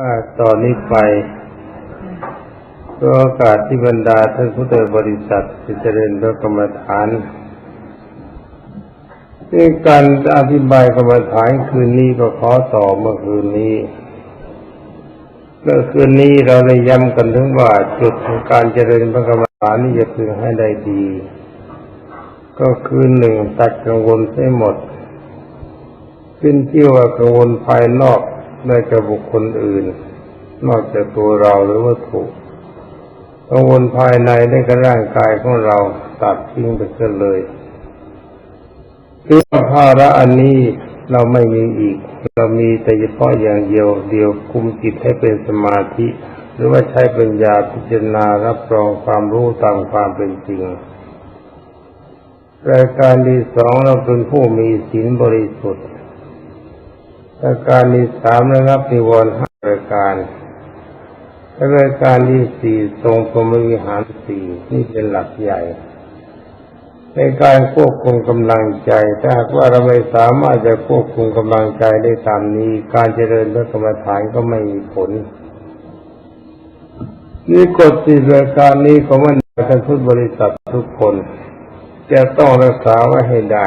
อ่าตอนนี้ไปก็โอกาสที่บรรดาท่านพุทธบริษัทจะเจริญพระกรรมฐานในการอธิบายกรรมฐานคืนนี้ก็ขอต่อเมื่อคืนนี้เมื่อคืนนี้เราได้ย้ำกันถึงว่าจุดของการเจริญพระกรรมฐานนี่จะพึงให้ได้ดี ก็คือหนึ่งตัดกังวลให้หมด ขึ้นที่ว่ากังวลภายนอก ได้กับบุคคลอื่น นอกจากตัวเราหรือวัตถุกังวลภายในได้กับร่างกายของเราตัดทิ้งไปเสียเลยคือภาระอันนี้เราไม่มีอีก เรามีแต่เฉพาะอย่างเดียวเดียวคุมจิตให้เป็นสมาธิ หรือว่าใช้ปัญญาพิจารณารับรองความรู้ตามความเป็นจริงรายการที่สองเราเป็นผู้มีศีลบริสุทธิ์ รายการที่สามนะครับนิวรณ์ห้ารายการและรายการที่สี่ทรงพรมวิหารสี่นี่เป็นหลักใหญ่ ในการควบคุมกำลังใจ ถ้าหากว่าเราไม่สามารถจะควบคุมกำลังใจได้ตามนี้ การเจริญพระกรรมฐานก็ไม่มีผลนี่กฎสี่รายการนี้ของมันท่านพุทธบริษัททุกคน จะต้องรักษาไว้ให้ได้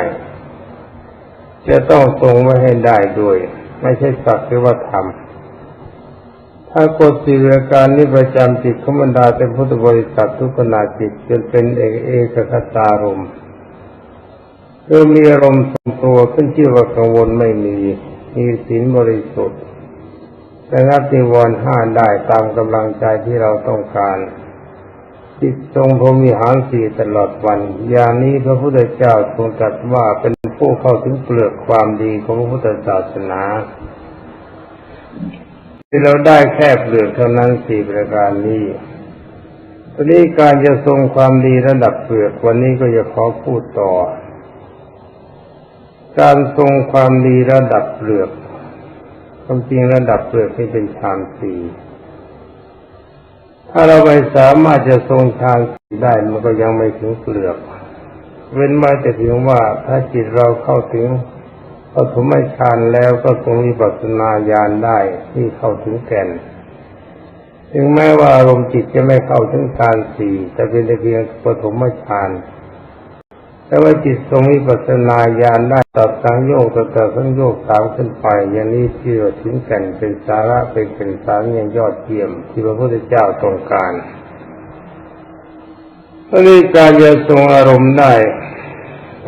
จะต้องทรงไว้ให้ได้ด้วย ไม่ใช่สักแต่ว่าทำถ้ากฎสี่รายการนี้ประจำจิตของบรรดาเป็นพุทธบริษัททุกขณะจิตจนเป็นเอกเอกคตารมณ์คือมีอารมณ์ทรงตัวขึ้นชื่อว่ากังวลไม่มี มีศีลบริสุทธิ์ระงับนิวรณ์ห้าได้ตามกำลังใจที่เราต้องการ จิตทรงพรมีหารสี่ตลอดวัน อย่างนี้พระพุทธเจ้าทรงตรัสว่าเป็นผู้เข้าถึงเปลือกความดีของพระพุทธศาสนาที่เราได้แค่เปลือกเท่านั้นสี่ประการนี้ตอนนี้การจะทรงความดีระดับเปลือกวันนี้ก็จะขอพูดต่อ การทรงความดีระดับเปลือกความจริงระดับเปลือกนี่เป็นฌานสี่ ถ้าเราไม่สามารถจะทรงฌานสี่ได้มันก็ยังไม่ถึงเปลือก เว้นไว้แต่เพียงว่าถ้าจิตเราเข้าถึงปฐมฌานแล้วก็ทรงมีปัสนาญาณได้ที่เข้าถึงแก่น ถึงแม้ว่าอารมณ์จิตจะไม่เข้าถึงฌานสี่แต่เป็นแต่เพียงปฐมฌาน แต่ว่าจิตทรงวิปัสสนาญาณได้ตัดสังโยกตัดตัดสังโยกสามขึ้นไป อย่างนี้ที่ว่าถึงแก่นเป็นสาระเป็นเป็นสารอย่างยอดเยี่ยม ที่พระพุทธเจ้าต้องการตอนนี้การจะทรงอารมณ์ได้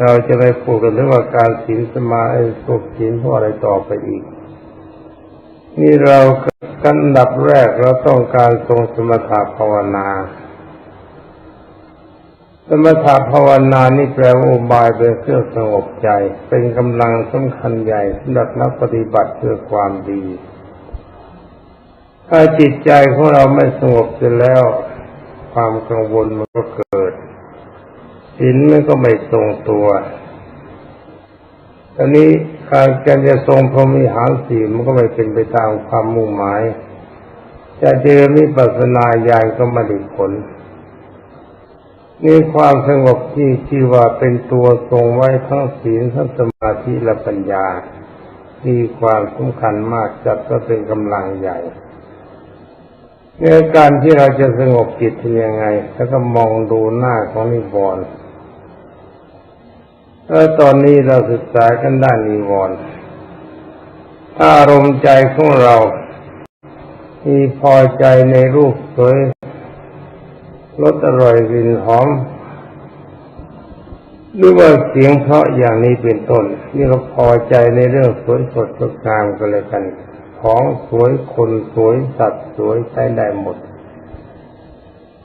เราจะไปพูดกันถึงว่าการศีลสมาธิสุขศีลเพราะอะไรต่อไปอีก นี่เรากันดับแรกเราต้องการทรงสมถะภาวนา สมถะภาวนานี่แปลว่าอุบายเป็นเครื่องสงบใจ เป็นกำลังสำคัญใหญ่สำหรับนักปฏิบัติเพื่อความดี ถ้าจิตใจของเราไม่สงบเสร็จแล้ว ความกังวลมันก็เกิดศีลมันก็ไม่ทรงตัวตอนนี้การการจะทรงพรหมิหารสีมันก็ไม่เป็นไปตามความมุ่งหมาย จะเจอมิปัสสนาญาณก็ไม่ได้ผล นี่ความสงบที่ที่ว่าเป็นตัวทรงไว้ทั้งศีลทั้งสมาธิและปัญญา มีความสำคัญมากจัดก็เป็นกำลังใหญ่ในการที่เราจะสงบจิตเป็นยังไง แล้วก็มองดูหน้าของนิวรณ์แล้วตอนนี้เราศึกษากันด้านนิวรณ์ถ้าอารมณ์ใจของเรา มีพอใจในรูปสวย รสอร่อยกลิ่นหอมหรือว่าเสียงเพราะอย่างนี้เป็นต้น นี่เราพอใจในเรื่องสวยสดสดงามกันเลยกันของสวยคนสวยสัตว์สวยใช้ได้หมด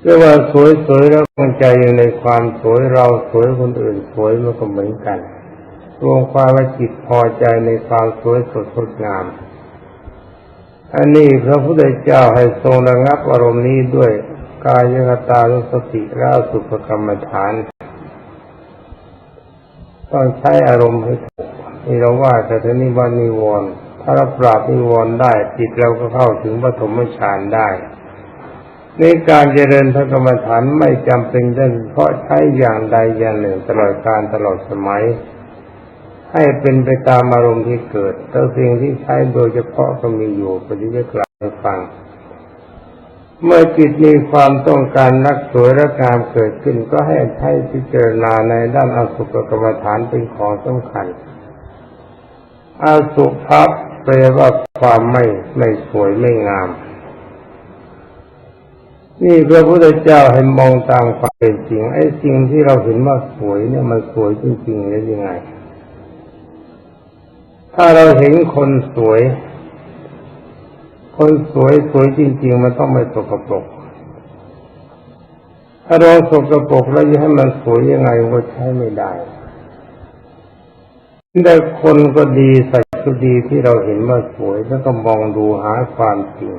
เรียกว่าสวยสวยแล้วตั้งใจอยู่ในความสวยเราสวยคนอื่นสวยมันก็เหมือนกันรวมความว่าจิตพอใจในความสวยสดสดงามอันนี้พระพุทธเจ้าให้ทรงระงับอารมณ์นี้ด้วย กายกตาลสติและสุภกรรมฐาน ต้องใช้อารมณ์ให้ถูกนี่เราว่าแต่ทีนี้วันนิวรณ์ถ้าเราปราบนิวรณ์ได้จิตเราก็เข้าถึงปฐมฌานได้ในการเจริญพระกรรมฐานไม่จำเป็นต้เพราะใช้อย่างใดอย่างหนึ่งตลอดการตลอดสมัย ให้เป็นไปตามอารมณ์ที่เกิดแต่สิ่งที่ใช้โดยเฉพาะก็มีอยู่ปฏิจะกล่าวให้ฟัง เมื่อจิตมีความต้องการรักสวยรักงามเกิดขึ้น ก็ให้ใช้พิจารณาในด้านอสุภกรรมฐานเป็นของสำคัญอสุภะแปลว่าความไม่ไม่สวยไม่งาม นี่พระพุทธเจ้าให้มองตามความเป็นจริงไอ้สิ่งที่เราเห็นว่าสวยเนี่ยมันสวยจริงๆหรือยังไง ถ้าเราเห็นคนสวย คนสวยสวยจริง ๆ มันต้องไม่สกปรกถ้าเราสกปรกแล้วจะให้มันสวยยังไงก็ใช้ไม่ได้แต่คนก็ดีใสัตว์ก็ดีที่เราเห็นว่าสวยแล้วก็มองดูหาความจริง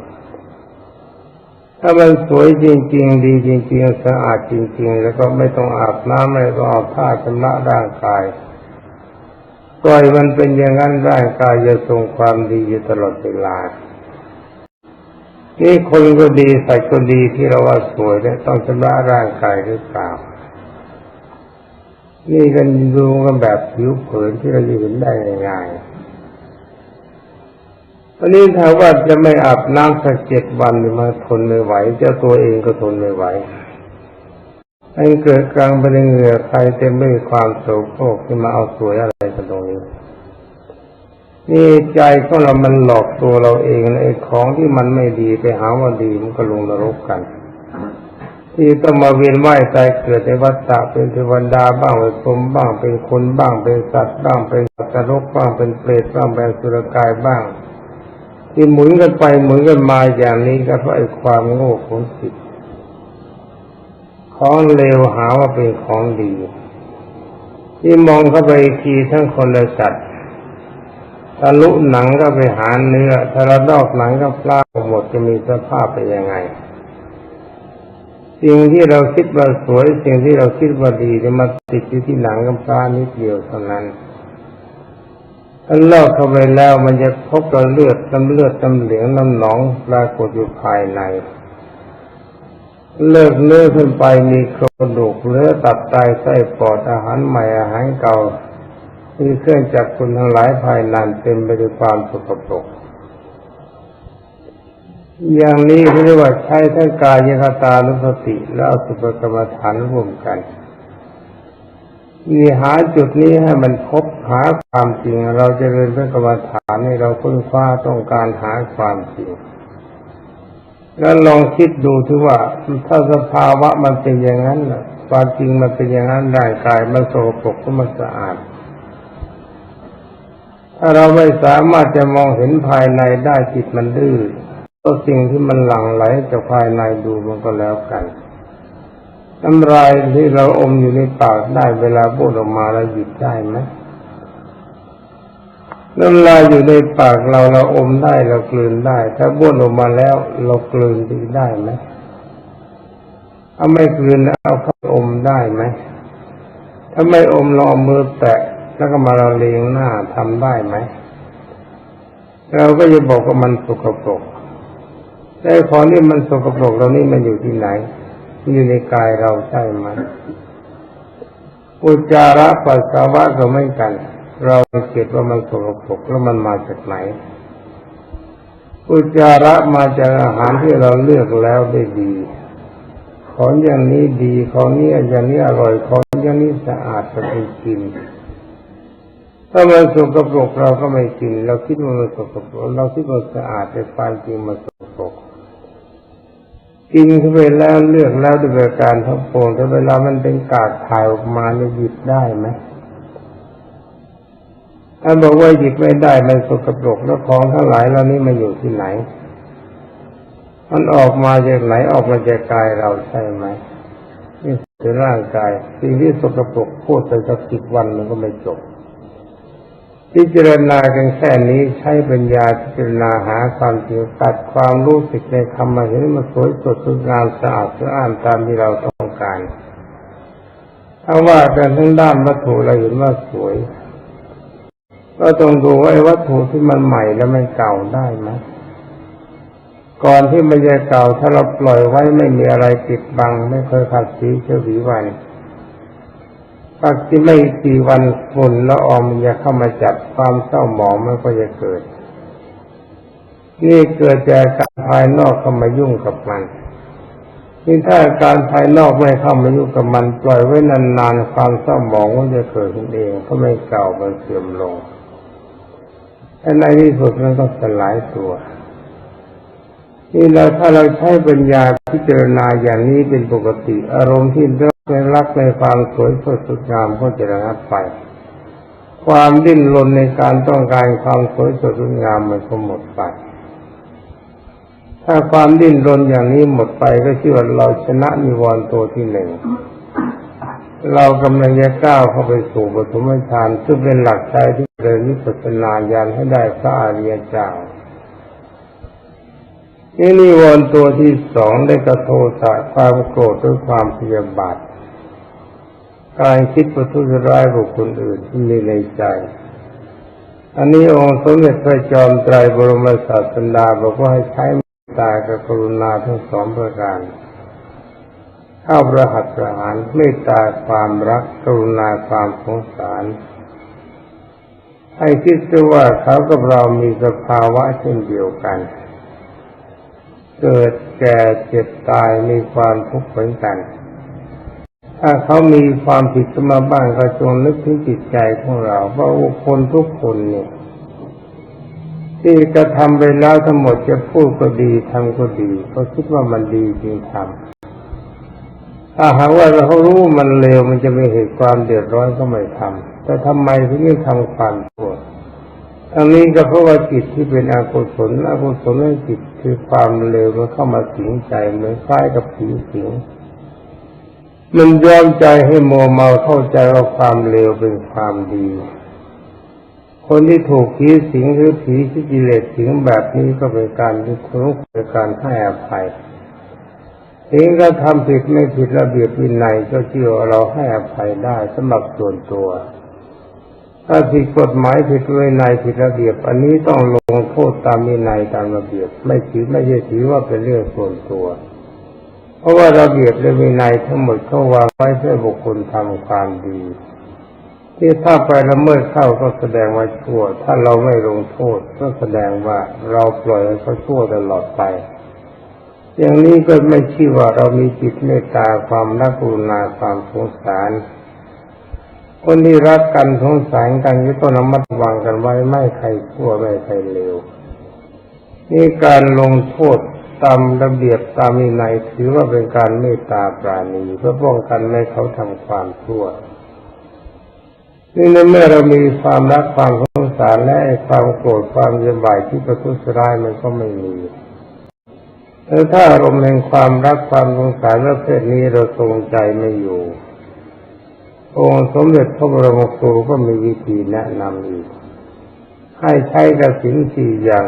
ถ้ามันสวยจริง ๆ ดีจริง ๆ สะอาดจริง ๆ แล้วก็ไม่ต้องอาบน้ำไม่ต้องเอาผ้าชำระร่างกายปล่อยมันเป็นอย่างนั้นร่างกายจะทรงความดีอยู่ตลอดเวลา นี่คนก็ดีใสัตว์ก็ดีที่เราว่าสวยเนี่ยต้องชำระร่างกายหรือเปล่า นี่กันดูกันแบบผิวเผินที่เราจะเห็นได้ง่ายวันนี้ถ้าว่าจะไม่อาบน้ำสักเจ็ดวันมาทนไม่ไหว เจ้าตัวเองก็ทนไม่ไหวไอ้เกิดกลางเป็นเหงื่อใครเต็มไปด้วยความโศกโศกที่มาเอาสวยอะไรกันตรง นี่ใจของเรามันหลอกตัวเราเองไอ้ของที่มันไม่ดีไปหาว่าดีมันก็ลงนรกกัน ที่ต้องมาเวียนว่ายตายเกิดในวัฏฏะเป็นเทวดาบ้างเป็นพรหมบ้างเป็นคนบ้างเป็นสัตว์บ้างเป็นสัตว์นรกบ้างเป็นเปรตบ้างเป็นสุรกายบ้าง ที่หมุนกันไปหมุนกันมาอย่างนี้ก็เพราะไอ้ความโง่ของจิตของเลวหาว่าเป็นของดี ที่มองเข้าไปทีทั้งคนและสัตว์ ทะลุหนังก็ไปหาเนื้อทะลุนอกหนังก็ปลาหมดจะมีสภาพเป็นยังไง สิ่งที่เราคิดว่าสวย สิ่งที่เราคิดว่าดีจะมาติดอยู่ที่หนังกับปลานิดเดียวเท่านั้นถ้าลอกเข้าไปแล้วมันจะพบกับเลือดน้ำเลือดน้ำเหลืองน้ำหนองปรากฏอยู่ภายใน เลิกเนื้อขึ้นไปมีโครงดูกเลือตับไตไส้ปอดอาหารใหม่อาหารเก่า มีเครื่องจักรคุณทั้งหลายภายในเต็มไปด้วยความสกปรกอย่างนี้เรียกว่าใช้ทั้งกายคตานุสติและอสุภกรรมฐานร่วมกันมีหาจุดนี้ให้มันพบหาความจริง เราจะเรียนพระกรรมฐานให้เราค้นคว้าต้องการหาความจริง แล้วลองคิดดูที่ว่าถ้าสภาวะมันเป็นอย่างนั้นความจริงมันเป็นอย่างนั้นร่างกายมันโสโครกก็มันสะอาด ถ้าเราไม่สามารถจะมองเห็นภายในได้จิตมันดื้อก็สิ่งที่มันหลั่งไหลจากภายในดูมันก็แล้วกันน้ำลายที่เราอมอยู่ในปากได้เวลาพูดออกมาเราหยิบได้ไหมน้ำลายอยู่ในปากเราเราอมได้เรากลืนได้ ถ้าบ้วนออกมาแล้วเรากลืนดีได้ไหมเอาไม่กลืนเอาเข้าอมได้ไหมถ้าไม่อมเราเอามือแตะ แล้วก็มาเราเลียงหน้าทำได้ไหม เราก็จะบอกว่ามันสกปรกแต่ของที่มันสกปรกเรานี่มันอยู่ที่ไหน อยู่ในกายเราใช่ไหมอุจจาระปัสสาวะก็ไม่กัน เราเก็บว่ามันสกปรกแล้วมันมาจากไหน อุจจาระมาจากอาหารที่เราเลือกแล้วได้ดีของอย่างนี้ดีของนี้อย่างนี้อร่อยของอย่างนี้สะอาดจะไปกิน ถ้ามันสกปรกเราก็ไม่กินเราคิดว่ามันสกปรกเราคิดว่าสะอาดแต่ความจริงมันสกปรกกินเข้าไปแล้วเลือกแล้วด้วยการทับโปงแต่เวลามันเป็นกากถ่ายออกมาเนี่ยหยิบได้ไหมถ้าบอกว่าหยิบไม่ได้มันสกปรกแล้วของทั้งหลายเหล่านี้มันอยู่ที่ไหน มันออกมาจากไหนออกมาจากกายเราใช่ไหมนี่คือร่างกายสิ่งที่สกปรกพูดไปสักสิบวันมันก็ไม่จบ พิจารณากันแค่นี้ใช้ปัญญาพิจารณาหาความจริงตัดความรู้สึกในคำมาเห็นมันสวยสดสวยงามสะอาดสะอ้านตามที่เราต้องการถ้าว่ากันทั้งด้านวัตถุเราเห็นว่าสวย ก็ต้องดูว่าวัตถุที่มันใหม่แล้วมันเก่าได้ไหมก่อนที่มันจะเก่าถ้าเราปล่อยไว้ไม่มีอะไรปิดบัง ไม่เคยขัดสีเชื้อผีวัน ปักที่ไม่กี่วันฝุ่นละอองมันจะเข้ามาจับความเศร้าหมองมันก็จะเกิดนี่เกิดจากการภายนอกเข้ามายุ่งกับมันนี่ถ้าการภายนอกไม่เข้ามายุ่งกับมัน ปล่อยไว้นานๆความเศร้าหมองมันจะเกิดขึ้นเองก็ไม่เก่ามันเสื่อมลงแต่ในที่สุดมันก็สลายตัว นี่เราถ้าเราใช้ปัญญาพิจารณาอย่างนี้เป็นปกติ อารมณ์ที่รักในรักในความสวยสดสดงามก็จะระงับไป ความดิ้นรนในการต้องการความสวยสดงามมันก็หมดไป ถ้าความดิ้นรนอย่างนี้หมดไปก็ชื่อว่าเราชนะนิวรณ์ตัวที่หนึ่งเรากำลังจะก้าวเข้าไปสู่ปฐมฌานซึ่งเป็นหลักใจที่เดินนิพพานาญาณให้ได้พระอริยเจ้า นี่นิวรณ์ตัวที่สองได้กระโทสะความโกรธด้วยความพยาบาทการคิดประทุษร้ายบุคคลอื่นที่มีในใจ อันนี้องค์สมเด็จพระจอมไตรบรมศาสดาบอกว่าให้ใช้เมตตากับกรุณาทั้งสองประการ เข้าประหัตประหารเมตตาความรักกรุณาความสงสารให้คิดดูว่าเขากับเรามีสภาวะเช่นเดียวกัน เกิดแก่เจ็บตายมีความทุกข์เหมือนกัน ถ้าเขามีความผิดขึ้นมาบ้างก็จงนึกถึงจิตใจของเราว่าคนทุกคนเนี่ยที่กระทำไปแล้วทั้งหมดจะพูดก็ดีทำก็ดีเขาคิดว่ามันดีจึงทำถ้าหากว่าเขารู้มันเลวมันจะมีเหตุความเดือดร้อนก็ไม่ทำแต่ทำไมถึงไม่ทำความชั่ว อันนี้ก็เพราะว่าจิตที่เป็นอกุศลอกุศลนั่นจิตคือความเลวมันเข้ามาสิงใจเหมือนคล้ายกับผีสิงมันยอมใจให้โมเมาเข้าใจว่าความเลวเป็นความดี คนที่ถูกผีสิงหรือผีที่กิเลสสิงแบบนี้ก็เป็นการที่คุ้มเป็นการให้อภัยถึงก็ทำผิดไม่ผิดระเบียบวินัยก็เชื่อเราให้อภัยได้สำหรับส่วนตัว ถ้าผิดกฎหมายผิดวินัยผิดระเบียบ อันนี้ต้องลงโทษตามวินัยตามระเบียบ ไม่ถือไม่ใช่ถือว่าเป็นเรื่องส่วนตัว เพราะว่าระเบียบและวินัยทั้งหมดเขาวางไว้เพื่อบุคคลทำความดี ที่ถ้าไปละเมิดเข้าก็แสดงว่าชั่ว ถ้าเราไม่ลงโทษก็แสดงว่าเราปล่อยให้เขาชั่วตลอดไป อย่างนี้ก็ไม่ชื่อว่าเรามีจิตเมตตาความรักกรุณาความสงสาร คนที่รักกันสงสารกันก็ต้องระมัดระวังกันไว้ไม่ใครชั่วไม่ใครเลวนี่การลงโทษตามระเบียบตามวินัยถือว่าเป็นการเมตตาปราณีเพื่อป้องกันไม่ให้เขาทำความชั่วนี่ในเมื่อเรามีความรักความสงสารและความโกรธความเย็นบ่ายที่ประทุษร้ายมันก็ไม่มีแล้วถ้าอารมณ์แห่งความรักความสงสารประเภทนี้เราทรงใจไม่อยู่ องค์สมเด็จพระบรมครูก็มีวิธีแนะนำอีก ให้ใช้กระสินสี่อย่าง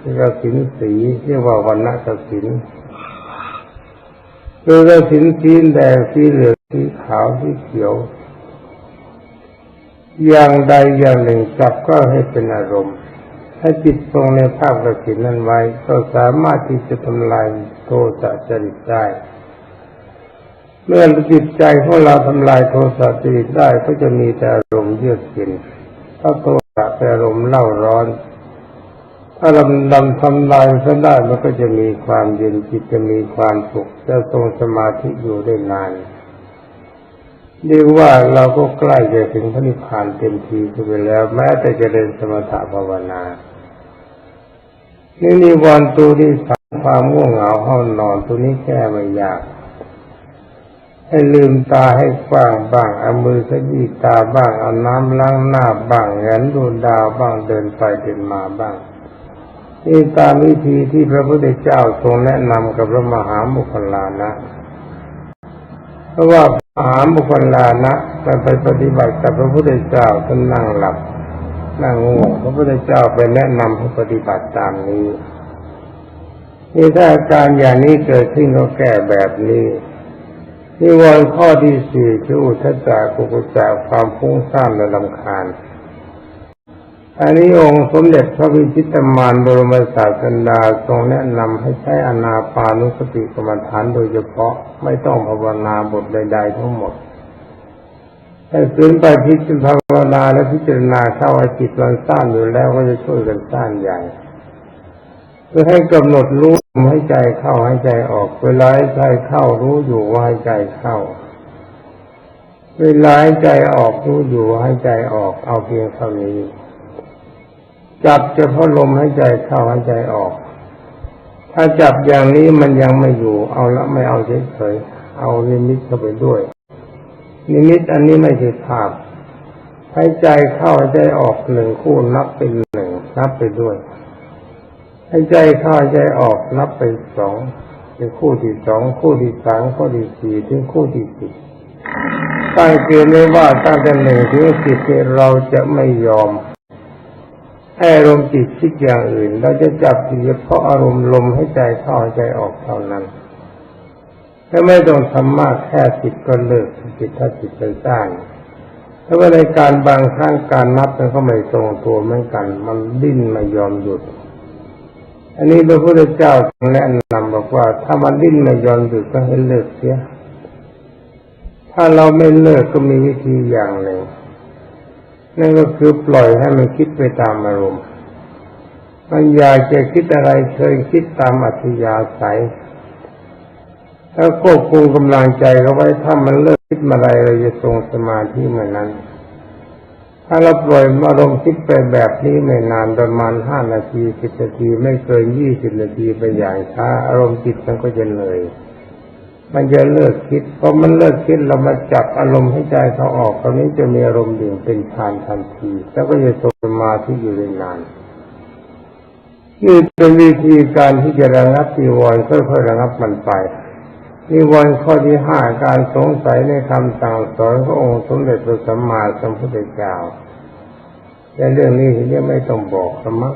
คือกสินสีเรียกว่าวันณกสินคือกระสินสีแดงสีเหลืองสีขาวสีเขียว อย่างใดอย่างหนึ่งจับก็ให้เป็นอารมณ์ถ้าจิตทรงในภาพกระสินนั้นไว้ ก็สามารถที่จะทำลายโทสะจริตได้ เมื่อจิตใจของเราทำลายโทสะจริตได้ก็จะมีแต่อารมณ์เยือกเย็นถ้าโทสะเป็นอารมณ์เล่าร้อน ถ้าลำดำทำลายซะได้มันก็จะมีความเย็นจิตจะมีความสุขจะทรงสมาธิอยู่ได้นานเรียกว่าเราก็ใกล้จะถึงพระนิพพานเต็มทีไปแล้ว แม้แต่จะเดินสมถะภาวนานี่นิวรณ์ตัวที่สามความง่วงเหงาห้องนอนตัวนี้แก้ไม่ยาก ให้ลืมตาให้กว้างบ้าง เอามือขยี้ตาบ้าง เอาน้ำล้างหน้าบ้างเงนดูดาวบ้างเดินไปเดินมาบ้างนี่ตามวิธีที่พระพุทธเจ้าทรงแนะนำกับพระมหามุคลานะ เพราะว่ามหามุคลานะไปไปปฏิบัติกับพระพุทธเจ้าท่านนั่งหลับ นั่งง่วงพระพุทธเจ้าไปแนะนำให้ปฏิบัติตามนี้นี่ถ้าอาการอย่างนี้เกิดขึ้นก็แก้แบบนี้ นิวรณ์ข้อที่สี่คืออุทจจะกุกุจจะความฟุ้งซ่านและลำคาญอันนี้องค์สมเด็จพระวิชิตมารบรมศาสดาทรงแนะนำให้ใช้อนาปานุสติกรรมฐานโดยเฉพาะไม่ต้องภาวนาบทใด ๆ ทั้งหมดให้ฝืนไปพิจารณาภาวนาและพิจารณาเข้าว่าจิตมันสั้นอยู่แล้วก็จะช่วยกันสร้างใหญ่เพื่อให้กำหนดรู้ ให้ใจเข้าให้ใจออก เวลาให้ใจเข้ารู้อยู่ว่าให้ใจเข้า เวลาให้ใจออกรู้อยู่ว่าให้ใจออก เอาเพียงเท่านี้ จับเฉพาะลมให้ใจเข้าให้ใจออก ถ้าจับอย่างนี้มันยังไม่อยู่ เอาละไม่เอาเฉยๆเอานิมิตเข้าไปด้วย นิมิตอันนี้ไม่ใช่ภาพให้ใจเข้าใจออกหนึ่งคู่นับเป็นหนึ่งนับไปด้วย ให้ใจเข้าใจออกนับไปสองเป็นคู่ที่สองคู่ที่สามคู่ที่สี่ถึงคู่ที่สิบตั้งเกณฑ์ไว้ว่าตั้งแต่หนึ่งถึงสิบเราจะไม่ยอมให้อารมณ์จิตคิดอย่างอื่น เราจะจับเฉพาะอารมณ์ลมให้ใจเข้าใจออกเท่านั้นถ้าไม่ต้องทำมากแค่สิบก็เลิกจิตถ้าจิตเป็นสร้างถ้าว่าในการบางครั้งการนับมันก็ไม่ทรงตัวเหมือนกัน มันดิ้นไม่ยอมหยุด อันนี้พระพุทธเจ้าแนะนำบอกว่า ถ้ามันดิ้นไม่ยอมหยุดก็ให้เลิกเสีย ถ้าเราไม่เลิกก็มีวิธีอย่างหนึ่งนั่นก็คือปล่อยให้มันคิดไปตามอารมณ์ มันอยากจะคิดอะไรเคยคิดตามอัธยาศัยถ้าควบคุมกำลังใจเขาไว้ถ้ามันเลิกคิดมาอะไรเราจะทรงสมาธิเหมือนนั้น ถ้าเราปล่อยอารมณ์คิดไปแบบนี้ไม่นานประมาณห้านาทีสิบนาทีไม่เกินยี่สิบนาทีไปอย่างช้าอารมณ์จิตมันก็จะเหนื่อยมันจะเลิกคิดพอมันเลิกคิดเรามาจับอารมณ์ให้ใจเขาออกตอนนี้จะมีอารมณ์ดิ่งเป็นฌานทันที แล้วก็จะทรงสมาธิอยู่ได้นานนี่เป็นวิธีการที่จะระงับนิวรค่อยๆระงับมันไป นิวรณ์ข้อที่ห้าการสงสัยในคำสั่งสอนขององค์สมเด็จพระสัมมาสัมพุทธเจ้าในเรื่องนี้ที่ไม่ต้องบอกสมัค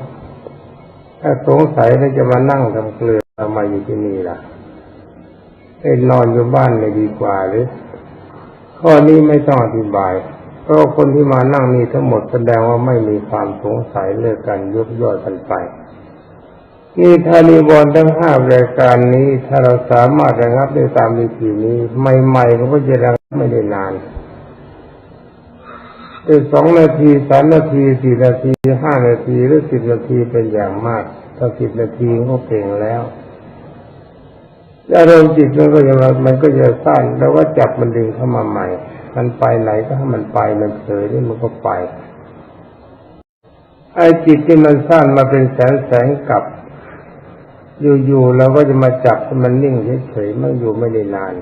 ถ้าสงสัยแล้วจะมานั่งทำเกลือทำไมอยู่ที่นี่ล่ะไปนอนอยู่บ้านไม่ดีกว่าหรือข้อนี้ไม่ต้องอธิบายเพราะคนที่มานั่งนี่ทั้งหมดแสดงว่าไม่มีความสงสัยเลิกกันยกย่อยกันไป นี่ถ้านิวรณ์ทั้งห้ารายการนี้ ถ้าเราสามารถระงับได้ตามวิธีนี้ ใหม่ๆก็จะระงับไม่ได้นานได้สองนาทีสามนาทีสี่นาทีห้านาทีหรือสิบนาทีเป็นอย่างมากถ้าสิบนาทีก็เก่งแล้วอารมณ์จิตมันก็จะมันก็จะสั้นแล้วว่าจับมันดึงเข้ามาใหม่ มันไปไหนก็ให้มันไปมันเผลอนี่มันก็ไปไอ้จิตที่มันสั้นมาเป็นแสนแสนกับ อยู่ๆเราก็จะมาจับให้มันนิ่งเฉยๆมันอยู่ไม่ได้นาน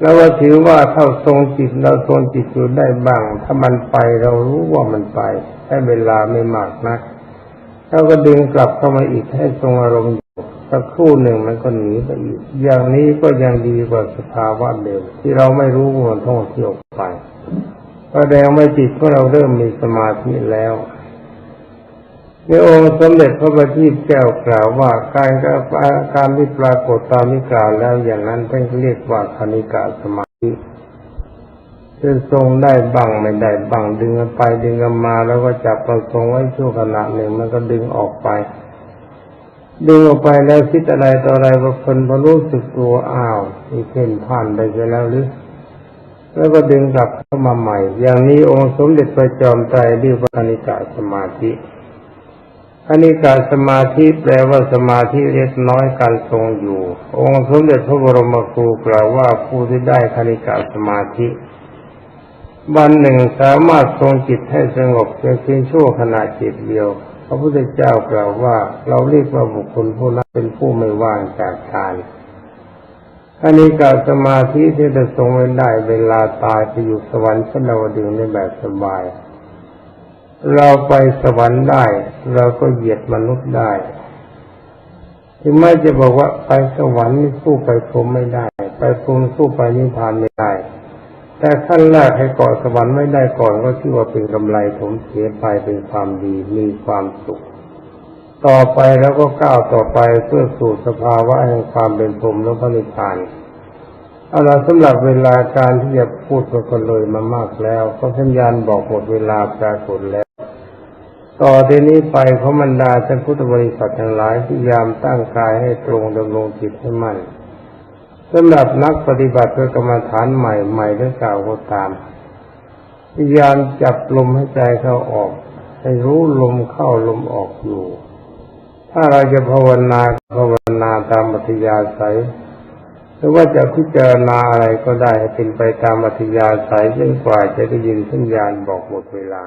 แล้วว่าถือว่าเท่าทรงจิตเราทรงจิตอยู่ได้บ้าง ถ้ามันไปเรารู้ว่ามันไปให้เวลาไม่มากนักเราก็ดึงกลับเข้ามาอีกให้ทรงอารมณ์อยู่สักครู่หนึ่งมันก็หนีไปอีก อย่างนี้ก็ยังดีกว่าสภาวะเดิมที่เราไม่รู้มันท่องเที่ยวไปแสดงว่าจิตของเราเริ่มมีสมาธิแล้ว ในองค์สมเด็จพระบัณฑิตแก้วกล่าวว่าการการที่ปรากฏตามนิกล่าวแล้วอย่างนั้นท่านเรียกว่าคณิกาสมาธิจะทรงได้บ้างไม่ได้บ้างดึงไปดึงมาแล้วก็จับประทรงไว้ชั่วขณะหนึ่งมันก็ดึงออกไป ดึงออกไปแล้วคิดอะไรต่ออะไรพอคนพอรู้สึกตัวอ้าวมีเพ่นผ่านไปแล้วหรือแล้วก็ดึงกลับเข้ามาใหม่ อย่างนี้องค์สมเด็จพระจอมไตรเรียกว่าคณิกาสมาธิ คณิการสมาธิแปลว่าสมาธิเล็กน้อยการทรงอยู่ องค์สมเด็จพระบรมครูกล่าวว่าผู้ที่ได้คณิกาสมาธิวันหนึ่งสามารถทรงจิตให้สงบเพียงชั่วขณะจิตเดียว พระพุทธเจ้ากล่าวว่าเราเรียกว่าบุคคลผู้นั้นเป็นผู้ไม่ว่างจากฌานคณิการสมาธิที่จะทรงไว้ได้เวลาตายไปอยู่สวรรค์ชั้นดาวดึงในแบบสบาย เราไปสวรรค์ได้ เราก็เหยียดมนุษย์ได้ ถึงแม้จะบอกว่าไปสวรรค์นี่สู้ไปพรหมไม่ได้ ไปพรหมสู้ไปนิพพานไม่ได้ แต่ขั้นแรกให้ก่อสวรรค์ไม่ได้ก่อนก็ชื่อว่าเป็นกำไรผมเสียไปเป็นความดีมีความสุข ต่อไปแล้วก็ก้าวต่อไปเพื่อสู่สภาวะแห่งความเป็นพรหมและพระนิพพานเอาละสำหรับเวลาการที่จะพูดก็เลยมามากแล้ว ก็สัญญาณบอกหมดเวลาปรากฏแล้ว ต่อทีนี้ไปขอมันดาท่านพุทธบริษัททั้งหลายพยายามตั้งกายให้ตรงดำรงจิตให้มั่นสำหรับนักปฏิบัติเพื่อกรรมฐานใหม่ใหม่หรือเก่าก็ตามพยายามจับลมให้ใจเข้าออก ให้รู้ลมเข้าลมออกอยู่ ถ้าเราจะภาวนาภาวนาตามอัธยาศัยหรือว่าจะพิจารณาอะไรก็ได้ให้เป็นไปตามอัธยาศัยจนกว่าจะได้ยินสัญญาณบอกหมดเวลา